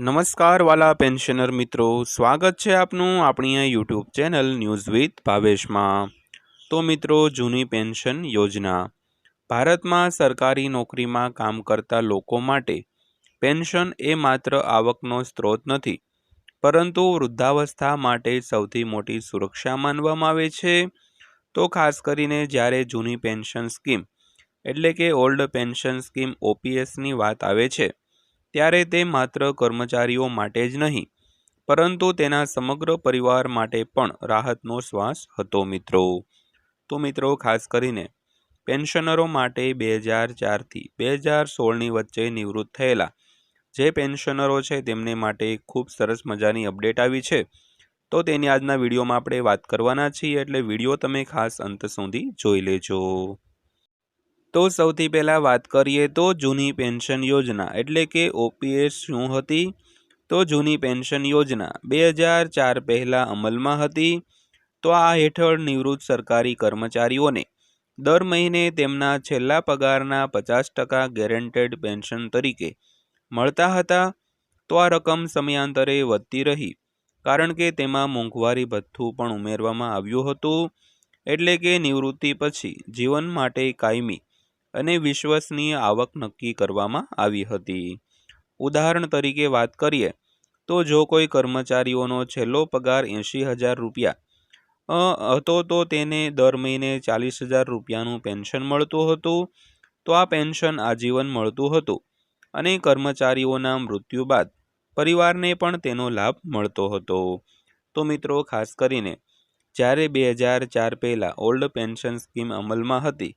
નમસ્કાર વાલા પેન્શનર મિત્રો, સ્વાગત છે આપનું આપણી યુટ્યુબ ચેનલ ન્યૂઝ વિથ ભાવેશમાં. તો મિત્રો, જૂની પેન્શન યોજના. ભારતમાં સરકારી નોકરીમાં કામ કરતા લોકો માટે પેન્શન એ માત્ર આવકનો સ્ત્રોત નથી, પરંતુ વૃદ્ધાવસ્થા માટે સૌથી મોટી સુરક્ષા માનવામાં આવે છે. તો ખાસ કરીને જ્યારે જૂની પેન્શન સ્કીમ, એટલે કે ઓલ્ડ પેન્શન સ્કીમ ઓપીએસની વાત આવે છે ત્યારે તે માત્ર કર્મચારીઓ માટે જ નહીં, પરંતુ તેના સમગ્ર પરિવાર માટે પણ રાહતનો શ્વાસ હતો મિત્રો. તો મિત્રો, ખાસ કરીને પેન્શનરો માટે બે હજાર ચારથી બે હજાર સોળની વચ્ચે નિવૃત્ત થયેલા જે પેન્શનરો છે તેમને માટે ખૂબ સરસ મજાની અપડેટ આવી છે. તો તેની આજના વિડીયોમાં આપણે વાત કરવાના છીએ એટલે વીડિયો તમે ખાસ અંત સુધી જોઈ લેજો. તો સૌથી પહેલાં વાત કરીએ તો જૂની પેન્શન યોજના. એટલે કે ઓપીએસ શું હતી? તો જૂની પેન્શન યોજના બે હજાર ચાર પહેલાં અમલમાં હતી. તો આ હેઠળ નિવૃત્ત સરકારી કર્મચારીઓને દર મહિને તેમના છેલ્લા પગારના પચાસ ટકા ગેરંટેડ પેન્શન તરીકે મળતા હતા. તો આ રકમ સમયાંતરે વધતી રહી, કારણ કે તેમાં મોંઘવારી ભથ્થું પણ ઉમેરવામાં આવ્યું હતું. એટલે કે નિવૃત્તિ પછી જીવન માટે કાયમી અને વિશ્વસનીય આવક નક્કી કરવામાં આવી હતી. ઉદાહરણ તરીકે વાત કરીએ, તો જો કોઈ કર્મચારીઓનો છેલ્લો પગાર એંશી હજાર રૂપિયા હતો તો તેને દર મહિને ચાલીસ હજાર રૂપિયાનું પેન્શન મળતું હતું, તો આ પેન્શન આજીવન મળતું હતું અને કર્મચારીઓના મૃત્યુ બાદ પરિવારને પણ તેનો લાભ મળતો હતો. તો મિત્રો, ખાસ કરીને, જ્યારે બે હજાર ચાર પહેલાં ઓલ્ડ પેન્શન સ્કીમ અમલમાં હતી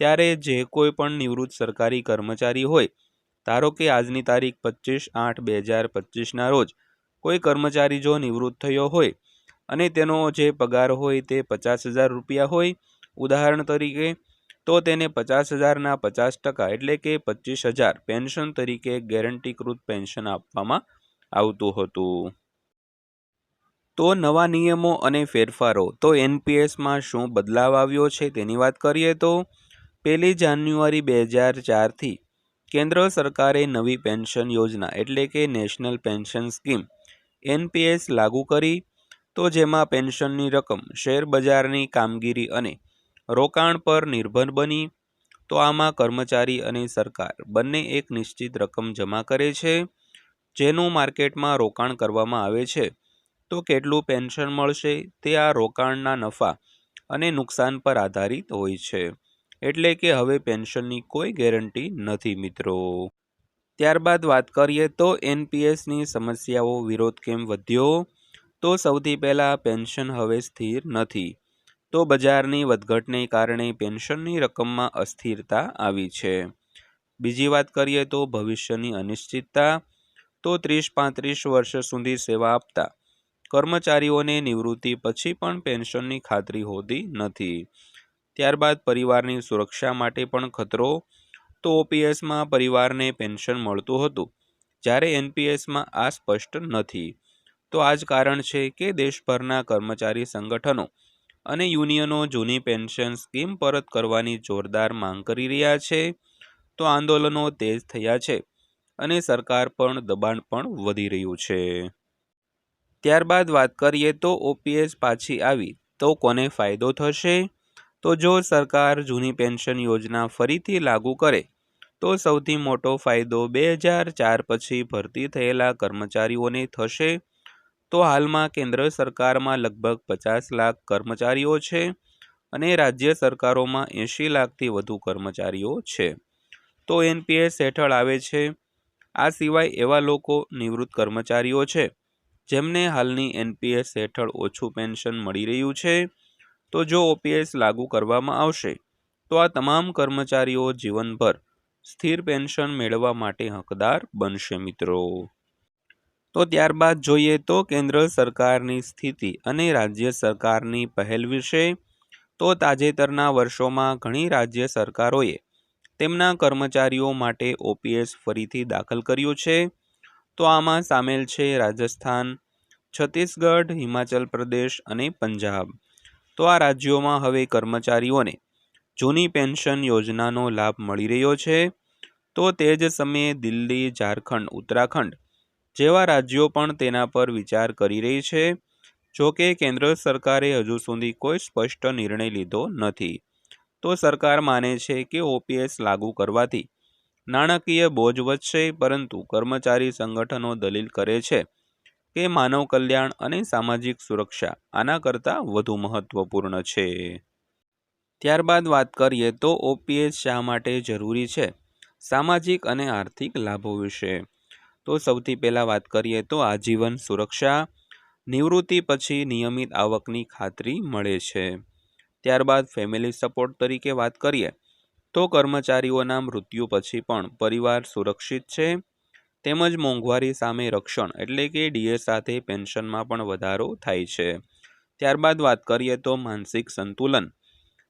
ત્યારે જે કોઈ પણ નિવૃત્ત સરકારી કર્મચારી હોય, ધારો કે આજની તારીખ પચીસ આઠ બે હજાર પચીસના રોજ, કોઈ કર્મચારી જો નિવૃત્ત થયો હોય અને તેનો જે પગાર હોય તે પચાસ હજાર રૂપિયા હોય, ઉદાહરણ તરીકે, તો તેને પચાસ હજારના પચાસ ટકા એટલે કે પચીસ હજાર પેન્શન તરીકે ગેરંટીકૃત પેન્શન આપવામાં આવતું હતું. તો નવા નિયમો અને ફેરફારો, તો એનપીએસમાં શું બદલાવ આવ્યો છે તેની વાત કરીએ તો પહેલી જાન્યુઆરી બે હજાર ચારથી કેન્દ્ર સરકારે નવી પેન્શન યોજના એટલે કે નેશનલ પેન્શન સ્કીમ, એનપીએસ લાગુ કરી. તો જેમાં પેન્શનની રકમ, શેર બજારની કામગીરી અને રોકાણ પર નિર્ભર બની. તો આમાં કર્મચારી અને સરકાર બંને એક નિશ્ચિત રકમ જમા કરે છે, જેનું માર્કેટમાં રોકાણ કરવામાં આવે છે. તો કેટલું પેન્શન મળશે? તે આ રોકાણના નફા અને નુકસાન પર આધારિત હોય છે. એટલે કે હવે પેન્શનની કોઈ ગેરંટી નથી મિત્રો. ત્યારબાદ વાત કરીએ તો એનપીએસની સમસ્યાઓ વિરોધ કેમ વધ્યો? તો સૌથી પહેલાં પેન્શન હવે સ્થિર નથી. તો બજારની વધઘટને કારણે પેન્શનની રકમમાં અસ્થિરતા આવી છે. બીજી વાત કરીએ તો ભવિષ્યની અનિશ્ચિતતા. તો ત્રીસ પાંત્રીસ વર્ષ સુધી સેવા આપતા કર્મચારીઓને નિવૃત્તિ પછી પણ પેન્શનની ખાતરી હોતી નથી. ત્યારબાદ પરિવારની સુરક્ષા માટે પણ ખતરો, તો ઓપીએસમાં પરિવારને પેન્શન મળતું હતું. જ્યારે એનપીએસમાં આ સ્પષ્ટ નથી. તો આ જ કારણ છે કે દેશભરના કર્મચારી સંગઠનો અને યુનિયનો જૂની પેન્શન સ્કીમ પરત કરવાની જોરદાર માંગ કરી રહ્યા છે, તો આંદોલનો તેજ થયા છે અને સરકાર પણ દબાણ પણ વધી રહ્યું છે. ત્યારબાદ વાત કરીએ તો ઓપીએસ પાછી આવી, તો કોને ફાયદો થશે? તો જો સરકાર જૂની પેન્શન યોજના ફરીથી લાગુ કરે, તો સૌથી મોટો ફાયદો બે હજાર ચાર પછી ભરતી થયેલા કર્મચારીઓને થશે. તો હાલમાં કેન્દ્ર સરકારમાં લગભગ પચાસ લાખ કર્મચારીઓ છે અને રાજ્ય સરકારોમાં એંશી લાખથી વધુ કર્મચારીઓ છે. તો એનપીએસ હેઠળ આવે છે. આ સિવાય એવા લોકો નિવૃત્ત કર્મચારીઓ છે જેમને હાલની એનપીએસ હેઠળ ઓછું પેન્શન મળી રહ્યું છે. તો જો ઓપીએસ લાગુ કરવામાં આવશે, તો આ તમામ કર્મચારીઓ જીવનભર સ્થિર પેન્શન મેળવવા માટે હકદાર બનશે મિત્રો. તો ત્યારબાદ જોઈએ તો કેન્દ્ર સરકારની સ્થિતિ અને રાજ્ય સરકારની પહેલ વિશે. તો તાજેતરના વર્ષોમાં ઘણી રાજ્ય સરકારોએ તેમના કર્મચારીઓ માટે ઓપીએસ ફરીથી દાખલ કર્યું છે. તો આમાં સામેલ છે રાજસ્થાન, છત્તીસગઢ, હિમાચલ પ્રદેશ અને પંજાબ. તો આ રાજ્યોમાં હવે કર્મચારીઓને જૂની પેન્શન યોજનાનો લાભ મળી રહ્યો છે. તો તે જ સમયે દિલ્હી, ઝારખંડ, ઉત્તરાખંડ જેવા રાજ્યો પણ તેના પર વિચાર કરી રહી છે. જો કે કેન્દ્ર સરકારે હજુ સુધી કોઈ સ્પષ્ટ નિર્ણય લીધો નથી. તો સરકાર માને છે કે ઓપીએસ લાગુ કરવાથી નાણાકીય બોજ વધશે, પરંતુ કર્મચારી સંગઠનો દલીલ કરે છે કે માનવ કલ્યાણ અને સામાજિક સુરક્ષા આના કરતાં વધુ મહત્વપૂર્ણ છે. ત્યારબાદ વાત કરીએ તો ઓપીએસ શા માટે જરૂરી છે? સામાજિક અને આર્થિક લાભો વિશે. તો સૌથી પહેલાં વાત કરીએ તો આજીવન સુરક્ષા, નિવૃત્તિ પછી નિયમિત આવકની ખાતરી મળે છે. ત્યારબાદ ફેમિલી સપોર્ટ તરીકે વાત કરીએ તો કર્મચારીઓના મૃત્યુ પછી પણ પરિવાર સુરક્ષિત છે. તેમજ મોંઘવારી સામે રક્ષણ એટલે કે ડીએ સાથે પેન્શનમાં પણ વધારો થાય છે. ત્યારબાદ વાત કરીએ તો માનસિક સંતુલન.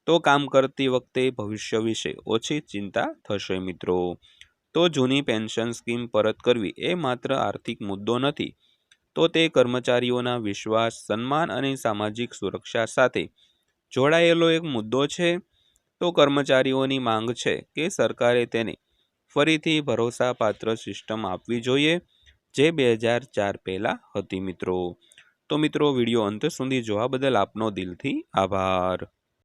તો કામ કરતી વખતે ભવિષ્ય વિશે ઓછી ચિંતા થશે મિત્રો. તો જૂની પેન્શન સ્કીમ પરત કરવી એ માત્ર આર્થિક મુદ્દો નથી. તો તે કર્મચારીઓના વિશ્વાસ, સન્માન અને સામાજિક સુરક્ષા સાથે જોડાયેલો એક મુદ્દો છે. તો કર્મચારીઓની માંગ છે કે સરકારે તેને ફરીથી ભરોસાપાત્ર સિસ્ટમ આપવી જોઈએ, જે બે હજાર ચાર પહેલાં હતી મિત્રો. તો મિત્રો, વીડિયો અંત સુધી જોવા બદલ આપનો દિલથી આભાર.